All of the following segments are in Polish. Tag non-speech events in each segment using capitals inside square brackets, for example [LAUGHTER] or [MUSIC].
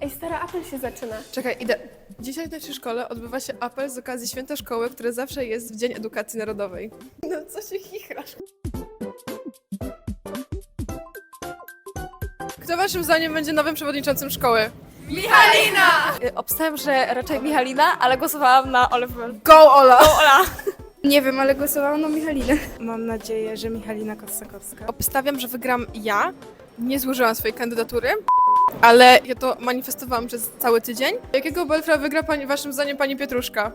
Ej, stara, apel się zaczyna. Czekaj, idę. Dzisiaj w naszej szkole odbywa się apel z okazji Święta Szkoły, które zawsze jest w Dzień Edukacji Narodowej. No co się chichrasz? Kto waszym zdaniem będzie nowym przewodniczącym szkoły? Y, Obstałem, że raczej Michalina, ale głosowałam na Oliver. Go Ola! Ola! [LAUGHS] Nie wiem, ale głosowałam na Michalinę. Mam nadzieję, że Michalina Kossakowska. Obstawiam, że wygram ja. Nie złożyłam swojej kandydatury, ale ja to manifestowałam przez cały tydzień. Jakiego belfra wygra pani, waszym zdaniem pani Pietruszka?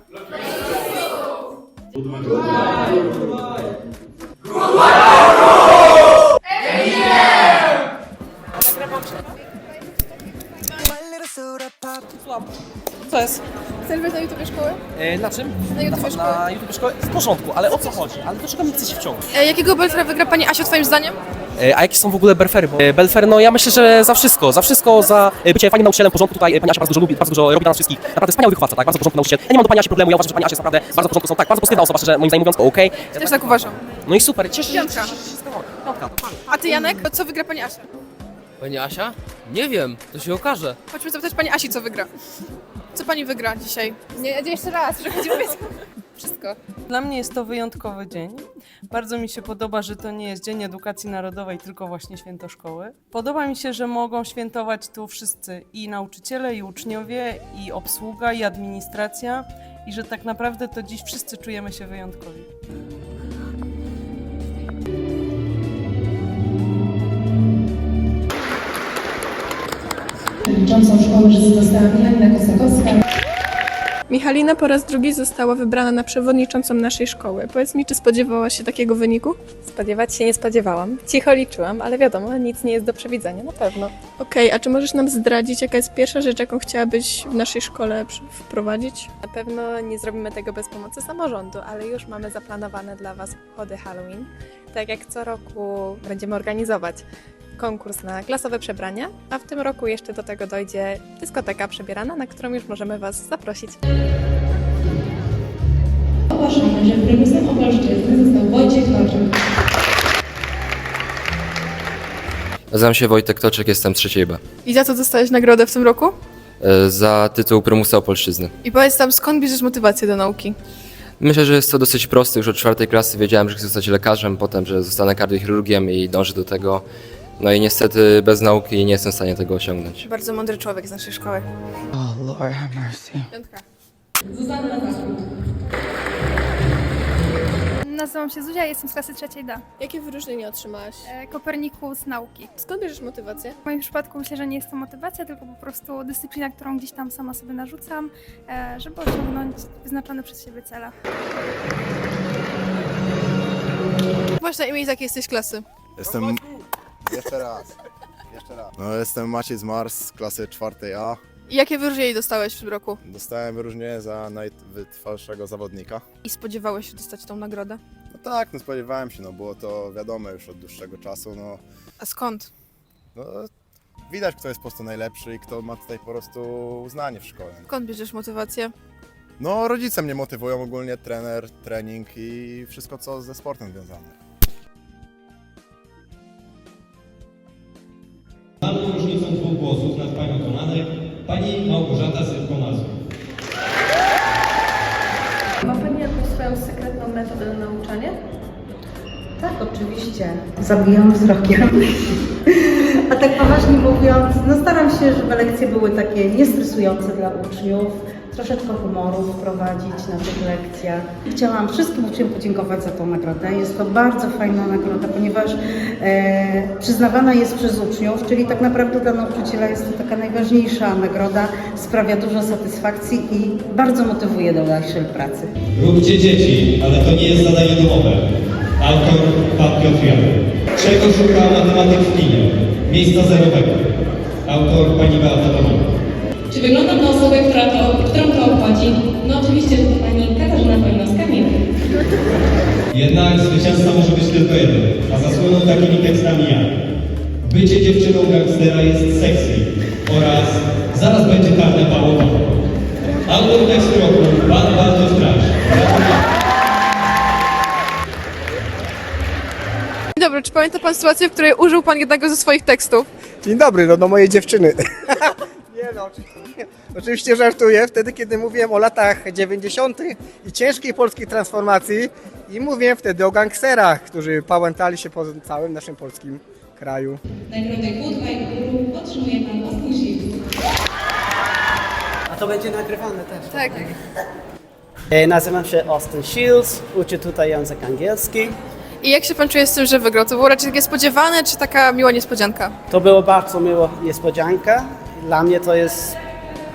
Co jest? Chcesz na YouTube szkoły? E, na czym? Na YouTube szkoły. Na YouTube szkoły? W porządku, ale o co chodzi? Ale dlaczego mnie chcecie wciągnąć? E, jakiego belfra wygra pani Asiu, twoim zdaniem? E, a jakie są w ogóle belfery? Bo, e, belfery, no ja myślę, że za wszystko, za wszystko, za e, bycie fajnym nauczycielem porządku. Tutaj pani Asia bardzo dużo lubi, bardzo dużo robi dla nas wszystkich. Naprawdę wspaniały wychowawca, tak? Bardzo porządku nauczyciel. Ja nie mam do pani Asi problemu, ja uważam, że pani Asia jest naprawdę bardzo porządku, są tak, bardzo pozytywna osoba, szczerze moim zdaniem mówiąc, okej. Też tak uważam. No i super, cieszę się, Piątka. A ty Janek, co wygra pani Asia? Pani Asia? Nie wiem, to się okaże. Chodźmy zapytać pani Asi, co wygra. Co pani wygra dzisiaj? Nie, jeszcze raz, przechodzimy. [LAUGHS] Wszystko. Dla mnie jest to wyjątkowy dzień. Bardzo mi się podoba, że to nie jest Dzień Edukacji Narodowej, tylko właśnie święto szkoły. Podoba mi się, że mogą świętować tu wszyscy i nauczyciele, i uczniowie, i obsługa, i administracja, i że tak naprawdę to dziś wszyscy czujemy się wyjątkowi. Przewodniczącą szkoły została Michalina Kosakowska. Michalina po raz drugi została wybrana na przewodniczącą naszej szkoły. Powiedz mi, czy spodziewałaś się takiego wyniku? Spodziewać się nie spodziewałam. Cicho liczyłam, ale wiadomo, nic nie jest do przewidzenia, na pewno. Okej, a czy możesz nam zdradzić, jaka jest pierwsza rzecz, jaką chciałabyś w naszej szkole przy- wprowadzić? Na pewno nie zrobimy tego bez pomocy samorządu, ale już mamy zaplanowane dla Was obchody Halloween. Tak jak co roku będziemy organizować konkurs na klasowe przebrania, a w tym roku jeszcze do tego dojdzie dyskoteka przebierana, na którą już możemy Was zaprosić. Ogłaszamy, że prymusem Opolszczyzny został Wojciech Toczek. Nazywam się Wojtek Toczek, jestem trzeciej B. I za co dostałeś nagrodę w tym roku? E, Za tytuł Prymusa Opolszczyzny. I powiedz tam, skąd bierzesz motywację do nauki? Myślę, że jest to dosyć proste. Już od czwartej klasy wiedziałem, że chcę zostać lekarzem, potem, że zostanę kardiochirurgiem i dążę do tego. No i niestety bez nauki nie jestem w stanie tego osiągnąć. Bardzo mądry człowiek z naszej szkoły. Oh, Lord have mercy. Piątka. Nazywam się Zuzia, jestem z klasy trzeciej D. Jakie wyróżnienie otrzymałaś? E, Kopernikus nauki. Skąd bierzesz motywację? W moim przypadku myślę, że nie jest to motywacja, tylko po prostu dyscyplina, którą gdzieś tam sama sobie narzucam, e, żeby osiągnąć wyznaczone przez siebie cele. Masz na imię z jakiej jesteś klasy? Jestem. Jeszcze raz. Jeszcze raz. No, jestem Maciej z Mars z klasy 4A. I jakie wyróżnienie dostałeś w tym roku? Dostałem wyróżnienie za najwytrwalszego zawodnika. I spodziewałeś się dostać tą nagrodę? No tak, no spodziewałem się, no było to wiadome już od dłuższego czasu. No, A skąd? no widać, kto jest po prostu najlepszy i kto ma tutaj po prostu uznanie w szkole. Skąd bierzesz motywację? No, rodzice mnie motywują ogólnie, trener, trening i wszystko, co ze sportem związane. Znaną różnicą dwóch głosów nad panią Tomanek, pani Małgorzata Sywko-Mazur. Ma Pani jakąś swoją sekretną metodę na nauczanie? Tak, oczywiście. Zabijam wzrokiem. [LAUGHS] A tak poważnie mówiąc, no staram się, żeby lekcje były takie niestresujące dla uczniów. Troszeczkę humoru wprowadzić na tych lekcjach. Chciałam wszystkim uczniom podziękować za tą nagrodę. Jest to bardzo fajna nagroda, ponieważ e, przyznawana jest przez uczniów, czyli tak naprawdę dla nauczyciela jest to taka najważniejsza nagroda. Sprawia dużo satysfakcji i bardzo motywuje do dalszej pracy. Róbcie dzieci, ale to nie jest zadanie domowe. Autor Pan Piotr. Czego szuka matematyk w kinie? Miejsca zerowego. Autor pani Beata Tomanek. Wyglądam na osobę, która to, którą to obchodzi? No oczywiście, że to pani Katarzyna Wojnowska-Miech. Jednak zwycięzca może być tylko jeden, a zasłynął takimi tekstami jak Bycie dziewczyną gangstera jest sexy oraz Zaraz będzie karne pałowanie. Autor tekstu roku Pan Bartosz Trasz. Dzień dobry, czy pamięta Pan sytuację, w której użył Pan jednego ze swoich tekstów? Dzień dobry, no do mojej dziewczyny. [LAUGHS] Nie no, oczywiście, oczywiście żartuję. Wtedy, kiedy mówiłem o latach 90. i ciężkiej polskiej transformacji i mówiłem wtedy o gangsterach, którzy pałętali się po całym naszym polskim kraju. A to będzie nagrywane też. Tak. E, Nazywam się Austin Shields, uczę tutaj język angielski. I jak się pan czuje z tym, że wygrał? To było raczej takie spodziewane, czy taka miła niespodzianka? To było bardzo miła niespodzianka. Dla mnie to jest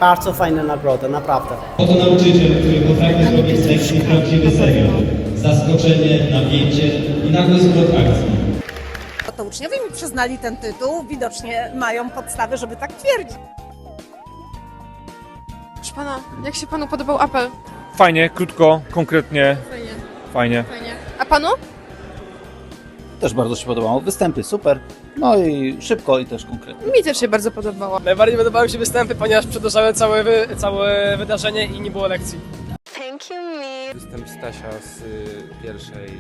bardzo fajna nagroda, naprawdę. Oto nauczyciel, który potrafi zrobić z lekcji prawdziwy serial. Zaskoczenie, napięcie i nagły zwrot akcji. To uczniowie mi przyznali ten tytuł, widocznie mają podstawy, żeby tak twierdzić. Proszę pana, jak się panu podobał apel? Fajnie, krótko, konkretnie, Fajnie, fajnie. fajnie. A panu? Też bardzo się podobało. Występy super. No i szybko i też konkretnie. Mi też się bardzo podobało. Najbardziej podobały mi się występy, ponieważ przedłużały całe, wy, całe wydarzenie i nie było lekcji. Występ Stasia z pierwszej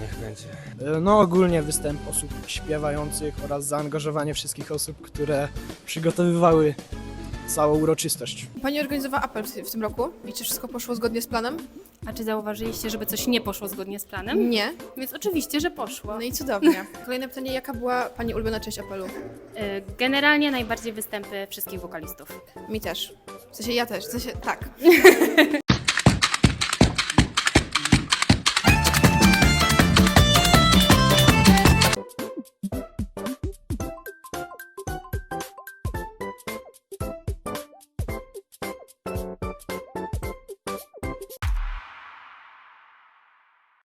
niech będzie. No ogólnie występ osób śpiewających oraz zaangażowanie wszystkich osób, które przygotowywały całą uroczystość. Pani organizowała apel w tym roku i czy wszystko poszło zgodnie z planem? A czy zauważyliście, żeby coś nie poszło zgodnie z planem? Nie. Więc oczywiście, że poszło. No i cudownie. Kolejne pytanie, jaka była pani ulubiona część apelu? Generalnie najbardziej występy wszystkich wokalistów. Mi też. W sensie ja też, w sensie tak. [LAUGHS]